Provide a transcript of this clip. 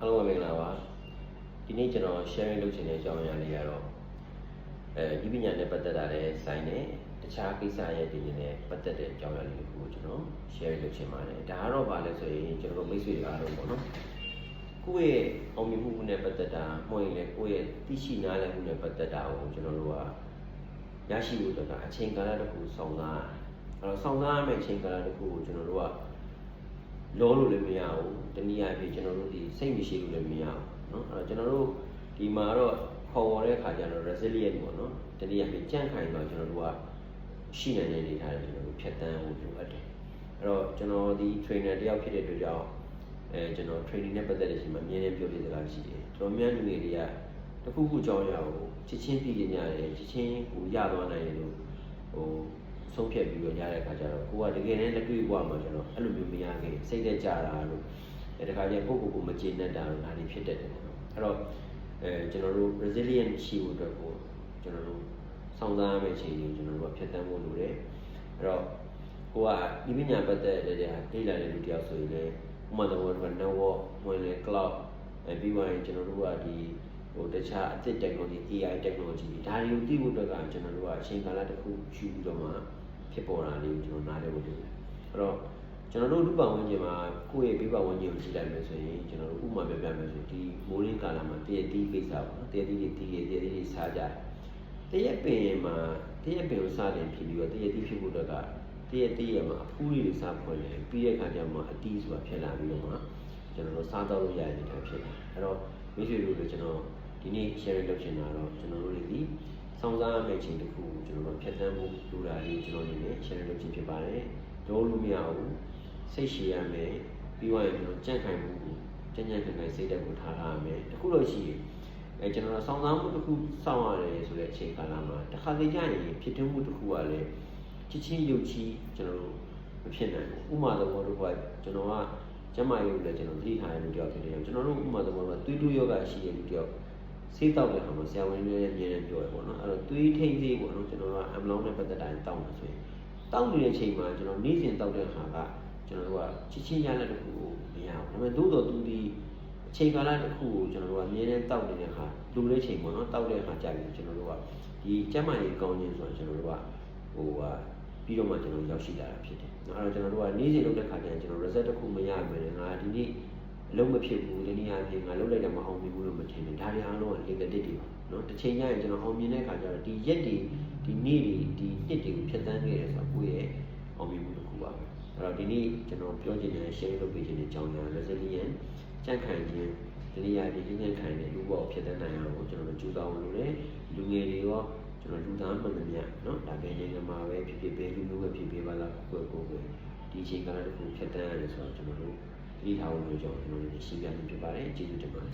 အားလုံးပဲမင်္ဂလာပါဒီနေ့ကျွန်တော် sharing လုပ်ချင်တဲ့အကြောင်းအရာလေးကတော့အဲဒီပညာနဲ့ပတ်သက်တာလည်းဆိုင်နေတခြားကိစ္စရဲ့ဒီနဲ့ပတ်သက်တဲ့အကြောင်းအရာလေးတစ်ခုကိုကျွန်တော် share လုပ်ချင်ပါတယ်ဒါကတော့ဘာလဲဆိုရင်ကျွန်တော်မိတ်ဆွေတွေအားလုံးပေါ့နော်ကိုယ့်ရဲ့အောင်မြင်မှုနဲ့ပတ်သက်တာမှောရင်လည်းကိုယ့်ရဲ့သိရှိနားလည်မှုနဲ့ပတ်သက်တာကိုကျွန်တော်တို့ကရရှိဖို့အတွက်ကအချိန်ကာလတစ်ခုစောင့်စားအဲ့တော့စောင့်စားရမယ့်အချိန်ကာလတစ်ခုကိုကျွန်တော်တို့က လောလို့လည်းမရဘူးတနည်းအားဖြင့်ကျွန်တော်တို့ဒီစိတ်မရှိလို့လည်းမရဘူးเนาะအဲ့တော့ကျွန်တော်တို့ဒီမှာတော့ခေါ်ဝေါ်တဲ့အခါကျတော့ resilient ပေါ့နော်တနည်းအားဖြင့်ကြန့်ခိုင်တော့ကျွန်တော်တို့ကရှိနိုင်တဲ့အနေအထားတွေကျွန်တော်တို့ဖြတ်တန်းဖို့လိုအပ်တယ်အဲ့တော့ကျွန်တော်ဒီ trainer တယောက်ဖြစ်တဲ့အတွက်ကြောင့်အဲကျွန်တော် training နဲ့ပတ်သက်တဲ့အချိန်မှာအမြဲတမ်းပြောပြစကားရှိတယ်ကျွန်တော်များလူငယ်တွေကတစ်ခုခုကြောင်းရအောင်ချစ်ချင်းပြည်နေရတယ်ချစ်ချင်းဟိုရသွားနိုင်တယ်လို့ဟို ဆုံးဖြတ်ပြီးတော့ရတဲ့အခါကျတော့ကိုကတကယ်နဲ့လက်တွေ့ဘဝမှာကျွန်တော်အဲ့လိုမျိုးမရခဲ့စိတ်သက်ကြတာလို့အဲတခါကျကိုယ့်ကိုယ်ကိုမကျေနပ်တာလို့ဒါတွေဖြစ်တတ်တယ်ပေါ့နော်အဲ့တော့အဲကျွန်တော်တို့ resilient ရှိဖို့အတွက်ကိုကျွန်တော်တို့စောင့်စားရမယ့်အချိန်ကြီးကျွန်တော်တို့ကဖြတ်တန်းဖို့လိုတယ်အဲ့တော့ကိုကဒီပညာပတ်သက်တဲ့လေ့လာတဲ့လူတယောက်ဆိုရင်လည်းဥပမာတော့က network ဝင်လေ cloud အဲပြီးသွားရင်ကျွန်တော်တို့ကဒီဟိုတခြားအသစ် technology AI technology ဒါတွေကိုသိဖို့အတွက်ကကျွန်တော်တို့ကအချိန်ကာလတစ်ခုယူပြီးတော့မှ ဖြစ်ပေါ်တာလေးကိုကျွန်တော်နားလည်ဖို့လိုတယ်အဲ့တော့ကျွန်တော်တို့လူပောင်ဝင်ကျင်မှာကိုယ့်ရဲ့ဘေးပတ်ဝန်းကျင်ကိုကြည့်လိုက်မယ်ဆိုရင်ကျွန်တော်တို့ဥပမာပြပြမယ်ဆိုဒီမိုးရင်းကာလမှာတရက်တီးကိစ္စပေါ့နော်တရက်တီးတွေတီးတယ်တရက်တီးတွေစားကြတယ်တရက်ပင်မှာတရက်ပင်ကိုစားတယ်ဖြစ်ပြီးတော့တရက်တီးဖြစ်ဖို့အတွက်ကတရက်တီးရမှာအဖူးတွေစားဖွင့်တယ်ပြီးတဲ့အခါကျမှအတီးဆိုတာဖြစ်လာပြီးတော့မှကျွန်တော်တို့စားတော့လို့ရတဲ့အနေအထားဖြစ်တယ်အဲ့တော့မိတ်ဆွေတို့လည်းကျွန်တော်ဒီနေ့ share လုပ်ချင်တာတော့ကျွန်တော်တို့တွေဒီ စောင့်စားရမယ့်အချိန်တစ်ခုကိုကျွန်တော်တို့ဖြတ်သန်းဖို့လိုတာလေးကျွန်တော်အနေနဲ့ share လုပ်ချင်ဖြစ်ပါတယ်တော့လို့မရဘူးစိတ်ရှည်ရမယ်ပြီးသွားရင်ကျွန်တော်ကြန့်ခိုင်မှုကိုကြံ့ကြံ့ခိုင်ခိုင်စိတ်ဓာတ်ကိုထားထားရမယ်တခုလို့ရှိရင်အဲကျွန်တော်တို့စောင့်စားမှုတစ်ခုစောင့်ရတယ်ဆိုတဲ့အချိန်ကာလမှာတစ်ခါလေကြာရင်ဖြစ်ထွန်းမှုတစ်ခုကလည်းချစ်ချင်းယုတ်ချီကျွန်တော်တို့မဖြစ်နိုင်ဘူးဥပမာသဘောတစ်ခုကကျွန်တော်ကကျမရုပ်လည်းကျွန်တော်သတိထားရလို့တယောက်ဖြစ်တယ်ကျွန်တော်တို့ဥပမာသဘောကသွေးတိုးယောဂရှိတဲ့လူတယောက် ဆေးတောက်တဲ့အခါမှာဆရာဝန်တွေလည်းအမြဲတမ်းပြောရပေါ့နော်အဲ့တော့သွေးထိန်သေးပေါ့နော်ကျွန်တော်တို့ကအမလောင်းနဲ့ပတ်သက်တာတောင်းတာဆိုရင်တောက်နေတဲ့အချိန်မှာကျွန်တော်နေ့စဉ်တောက်တဲ့အခါကကျွန်တော်တို့ကချစ်ချင်းရတဲ့တစ်ခုကိုမရဘူးဒါပေမဲ့သို့တော်သူဒီအချိန်ကာလတစ်ခုကိုကျွန်တော်တို့ကအမြဲတမ်းတောက်နေတဲ့အခါလူတဲ့ချိန်ပေါ့နော်တောက်တဲ့အခါကြာပြီကျွန်တော်တို့ကဒီကျန်းမာရေးကောင်းခြင်းဆိုတော့ကျွန်တော်တို့ကဟိုဟာပြီးတော့မှကျွန်တော်ရောက်ရှိလာတာဖြစ်တယ်။အဲ့တော့ကျွန်တော်တို့ကနေ့စဉ်လုပ်တဲ့ခါကျရင်ကျွန်တော် result တစ်ခုမရမယ်ငါဒီနေ့အလုံးမဖြစ်ဘူးတနည်းအားဖြင့်ငါလုပ်လိုက်တယ်မအောင်မြင်ဘူးလို့မထင်ဘူး ဒါတွေအားလုံးက negative တွေပါနော်တစ်ချိန်ကျရင်ကျွန်တော်အောင်မြင်တဲ့ခါကျတော့ဒီရက်တွေဒီနေ့တွေဒီနှစ်တွေကိုဖြတ်သန်းခဲ့တယ်ဆိုတော့ကိုယ့်ရဲ့အောင်မြင်မှုတစ်ခုပါပဲအဲ့တော့ဒီနေ့ကျွန်တော်ပြောချင်တဲ့ share လုပ်ပေးခြင်းတဲ့အကြောင်းအရာ resilient ကြန့်ခိုင်ခြင်းတနည်းအားဖြင့်ကြန့်ခိုင်တဲ့လူ့ဘောကိုဖြတ်သန်းနိုင်အောင်ကိုကျွန်တော်တို့ကြိုးစားဝင်လို့ရတယ်လူငယ်တွေရောကျွန်တော်လူသားမှန်သမျှเนาะဒါပဲနိုင်ငံမှာပဲဖြစ်ဖြစ်ပဲလူမျိုးပဲဖြစ်ဖြစ်ပါလားကိုယ့်ကိုယ်ကိုယ်ဒီအချိန်ကာလတစ်ခုဖြတ်သန်းရတယ်ဆိုတော့ကျွန်တော်တို့ဒီထားဝင်လို့ကြောင့်ကျွန်တော်တို့ရှင်းပြနေဖြစ်ပါတယ်ကျေးဇူးတင်ပါတယ်